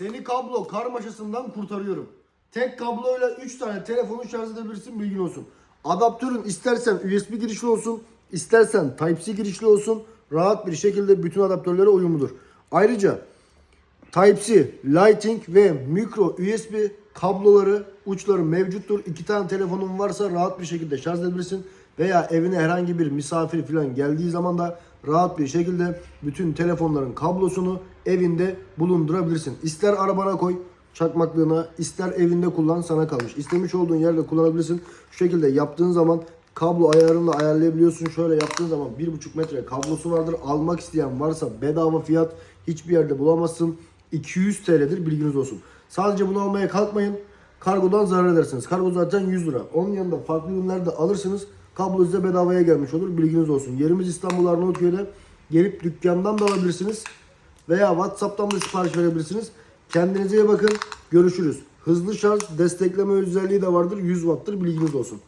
Seni kablo karmaşasından kurtarıyorum. Tek kabloyla 3 tane telefonu şarj edebilirsin bilgin olsun. Adaptörün istersen USB girişli olsun, istersen Type-C girişli olsun. Rahat bir şekilde bütün adaptörlere uyumludur. Ayrıca Type-C, Lighting ve Micro USB kabloları, uçları mevcuttur. İki tane telefonun varsa rahat bir şekilde şarj edebilirsin. Veya evine herhangi bir misafir falan geldiği zaman da rahat bir şekilde bütün telefonların kablosunu evinde bulundurabilirsin. İster arabana koy çakmaklığına, ister evinde kullan sana kalmış. İstemiş olduğun yerde kullanabilirsin. Şu şekilde yaptığın zaman kablo ayarını da ayarlayabiliyorsun. Şöyle yaptığın zaman 1,5 metre kablosu vardır. Almak isteyen varsa bedava fiyat hiçbir yerde bulamazsın. 200 TL'dir bilginiz olsun. Sadece bunu almaya kalkmayın. Kargodan zarar edersiniz. Kargo zaten 100 lira. Onun yanında farklı ürünler de alırsınız. Kablo size bedavaya gelmiş olur. Bilginiz olsun. Yerimiz İstanbul Arnavutköy'de. Gelip dükkandan da alabilirsiniz. Veya WhatsApp'tan da sipariş verebilirsiniz. Kendinize iyi bakın. Görüşürüz. Hızlı şarj destekleme özelliği de vardır. 100 watt'tır. Bilginiz olsun.